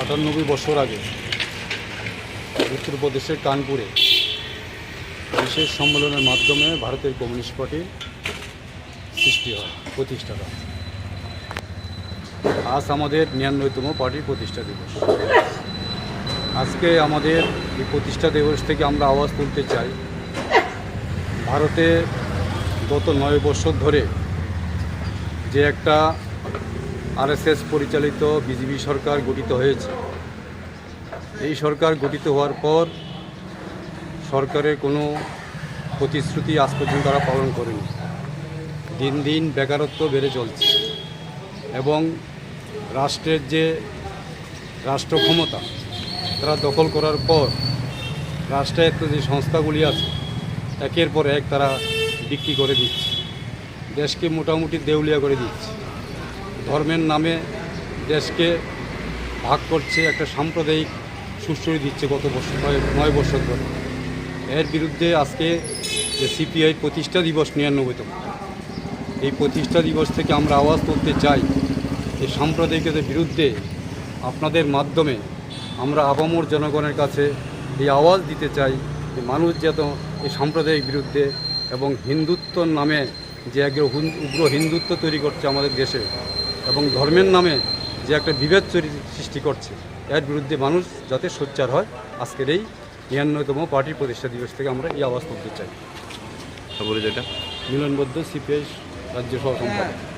আটানব্বই বছর আগে উত্তরপ্রদেশের কানপুরে বিশেষ সম্মেলনের মাধ্যমে ভারতের কমিউনিস্ট পার্টি সৃষ্টি হয়, প্রতিষ্ঠা হয়। আজ আমাদের নিরানব্বইতম পার্টির প্রতিষ্ঠা দিবস। আজকে আমাদের এই প্রতিষ্ঠা দিবস থেকে আমরা আওয়াজ তুলতে চাই। ভারতে গত নয় বছর ধরে যে একটা আরএসএস পরিচালিত বিজেপি সরকার গঠিত হয়েছে। এই সরকার গঠিত হওয়ার পর সরকারের কোনো প্রতিশ্রুতি আজ পর্যন্ত তারা পালন করেনি। দিন দিন বেকারত্ব বেড়ে চলছে এবং রাষ্ট্রের যে রাষ্ট্র ক্ষমতা তারা দখল করার পর রাষ্ট্রায়ত্ত যে সংস্থাগুলি আছে, একের পর এক তারা বিক্রি করে দিচ্ছে। দেশকে মোটামুটি দেউলিয়া করে দিচ্ছে। ধর্মের নামে দেশকে ভাগ করছে, একটা সাম্প্রদায়িক সুশ্রী দিচ্ছে গত বছর, নয় নয় বছর ধরে। এর বিরুদ্ধে আজকে যে সিপিআই প্রতিষ্ঠা দিবস নিরানব্বইতম, এই প্রতিষ্ঠা দিবস থেকে আমরা আওয়াজ তুলতে চাই এই সাম্প্রদায়িকতার বিরুদ্ধে আপনাদের মাধ্যমে আমরা আবামর জনগণের কাছে এই আওয়াজ দিতে চাই যে মানুষ যেন এই সাম্প্রদায়িক বিরুদ্ধে এবং হিন্দুত্বর নামে যে এক উগ্র হিন্দুত্ব তৈরি করছে আমাদের দেশে এবং ধর্মের নামে যে একটা বিভেদ সৃষ্টি করছে, এর বিরুদ্ধে মানুষ যাতে সোচ্চার হয়। আজকের এই নিরানব্বইতম পার্টির প্রতিষ্ঠা দিবস থেকে আমরা এই আওয়াজ করতে চাই। বলে যেটা? মিলনবদ্ধ সিপিআই রাজ্য সহ সম্পাদক।